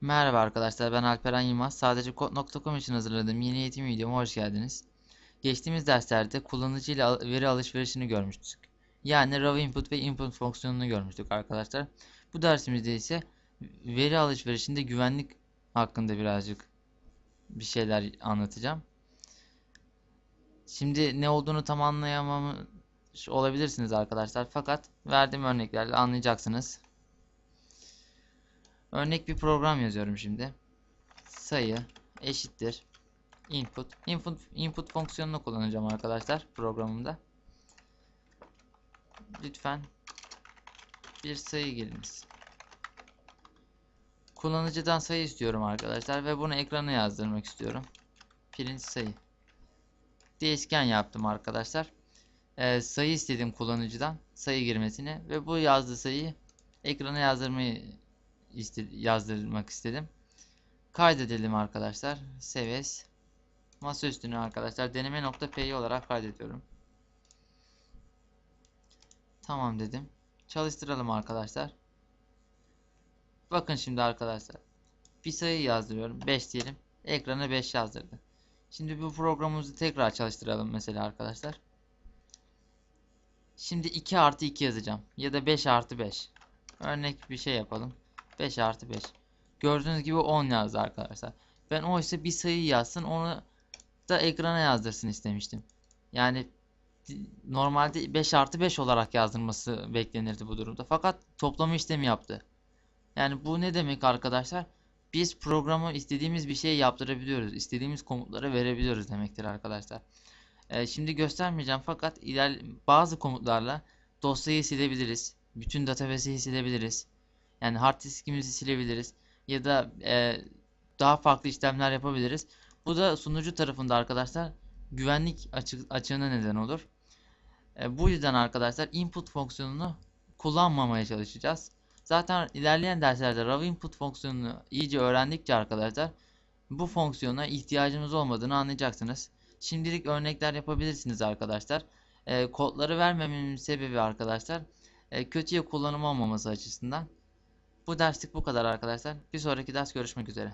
Merhaba arkadaşlar ben Alperen Yılmaz. Sadece Kod.com için hazırladığım yeni eğitim videoma hoş geldiniz. Geçtiğimiz derslerde kullanıcı ile veri alışverişini görmüştük. Yani raw input ve input fonksiyonunu görmüştük arkadaşlar. Bu dersimizde ise veri alışverişinde güvenlik hakkında birazcık bir şeyler anlatacağım. Şimdi ne olduğunu tam anlayamamış olabilirsiniz arkadaşlar. Fakat verdiğim örneklerle anlayacaksınız. Örnek bir program yazıyorum şimdi. Sayı eşittir input. Input input fonksiyonunu kullanacağım arkadaşlar programımda. Lütfen bir sayı giriniz. Kullanıcıdan sayı istiyorum arkadaşlar ve bunu ekrana yazdırmak istiyorum. Print sayı. Değişken yaptım arkadaşlar. Ee, sayı istedim kullanıcıdan sayı girmesini ve bu yazdığı sayıyı ekrana yazdırmayı yazdırmak istedim. Kaydedelim arkadaşlar. Seves. Masa üstüne arkadaşlar deneme.py olarak kaydediyorum. Tamam dedim. Çalıştıralım arkadaşlar. Bakın şimdi arkadaşlar. Bir sayı yazdırıyorum. 5 diyelim. Ekrana 5 yazdırdı. Şimdi bu programımızı tekrar çalıştıralım mesela arkadaşlar. Şimdi 2 artı 2 yazacağım. Ya da 5 artı 5. Örnek bir şey yapalım. 5 artı 5. Gördüğünüz gibi 10 yazdı arkadaşlar. Ben oysa bir sayı yazsın onu da ekrana yazdırsın istemiştim. Yani normalde 5 artı 5 olarak yazdırması beklenirdi bu durumda. Fakat toplama işlemi yaptı. Yani bu ne demek arkadaşlar? Biz programı istediğimiz bir şey yaptırabiliyoruz. istediğimiz komutları verebiliyoruz demektir arkadaşlar. Ee, şimdi göstermeyeceğim fakat iler bazı komutlarla dosyayı silebiliriz. Bütün database'i silebiliriz. Yani hard diskimizi silebiliriz. Ya da e, daha farklı işlemler yapabiliriz. Bu da sunucu tarafında arkadaşlar güvenlik açık, açığına neden olur. E, bu yüzden arkadaşlar input fonksiyonunu kullanmamaya çalışacağız. Zaten ilerleyen derslerde raw input fonksiyonunu iyice öğrendikçe arkadaşlar bu fonksiyona ihtiyacımız olmadığını anlayacaksınız. Şimdilik örnekler yapabilirsiniz arkadaşlar. E, kodları vermememin sebebi arkadaşlar e, kötüye kullanım olmaması açısından. Bu derslik bu kadar arkadaşlar. Bir sonraki ders görüşmek üzere.